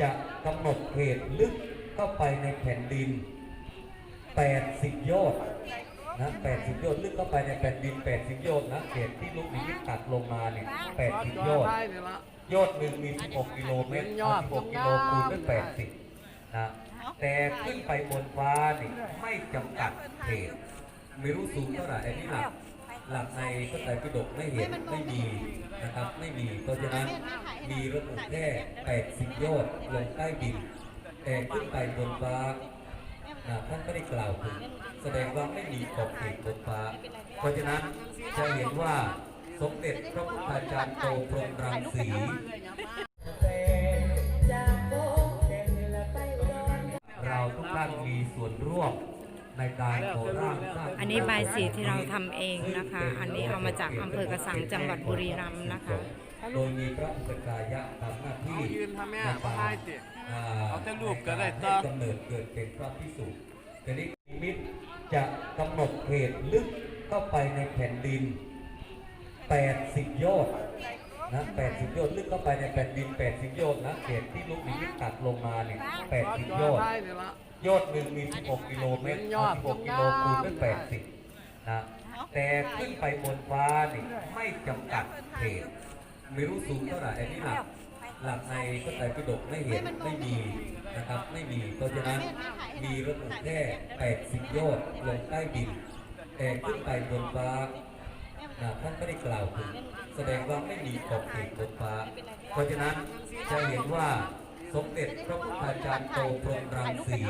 จะกำหนดเขตลึกเข้าไปในแผ่นดิน 80 โยชน์นะ80 โยชน์ลึกเข้าไปในแผ่นดิน 80 โยชน์นะเขตที่ลูกนิมิตตัดลงมาเนี่ย80 โยชน์โยชน์หนึ่งมี 16 กิโลเมตร16กิโลคูณด้วย80 นะ แต่ขึ้นไปบนฟ้านี่ไม่จำกัดเขตไม่รู้สูงเท่าไหร่อันนี้หลัก หลักในพระไตรปิฎกไม่เห็นไม่มีนะครับ ไม่มีเพราะฉะนั้นมีระบุแค่80โยชน์ลงใต้ดินแต่ขึ้นไปบนฟ้านะท่านไม่ได้กล่าวถึงแสดงว่าไม่มีขอบเขตบนฟ้า เพราะฉะนั้นจะเห็นว่าสมเด็จพระพุทธาจารย์โตพรหมรังสีเราทุกท่านมีส่วนร่วม ในการก่อร่างสร้างอันนี้ใบายสีที่เราทำเองนะคะ อันนี้เอามาจากอำเภอกระสังจังหวัดบุรีรัมย์นะคะ โดยมีพระอุปกายะทำหน้าที่เอายืนทำแม่ในบ่การได้ติอ่เอาแต่รูปก็ได้ในต่อการให้กำเนิดเกิดเป็นพระพิสุทีนี้นิมิตจะกำหนดเขตลึกเข้าไปในแผ่นดิน 80โยชน์ นะ80โยชน์ลึกเข้าไปในแผ่นดิน80โยชน์นะเขตที่ลูกนิมิตตัดลงมาเนี่ย80โยชน์ยอดหนึ่งมี16กิโลเมตรยอด16กิโลคูณด้วย80นะแต่ขึ้นไปบนฟ้านี่ไม่จำกัดเขตไม่รู้สูงเท่าไหร่อันนี้หลักหลักในพระไตรปิฎกไม่เห็นไม่มีนะครับไม่มีเพราะฉะนั้นมีระบุแค่80 โยชน์ลงใต้ดินแต่ขึ้นไปบนฟ้า ท่านไม่ได้กล่าวถึงแสดงว่าไม่มีขอบเขตบนฟ้า เพราะฉะนั้นจะเห็นว่าสมเด็จพระพุทธาจารย์โตพรหมรังสี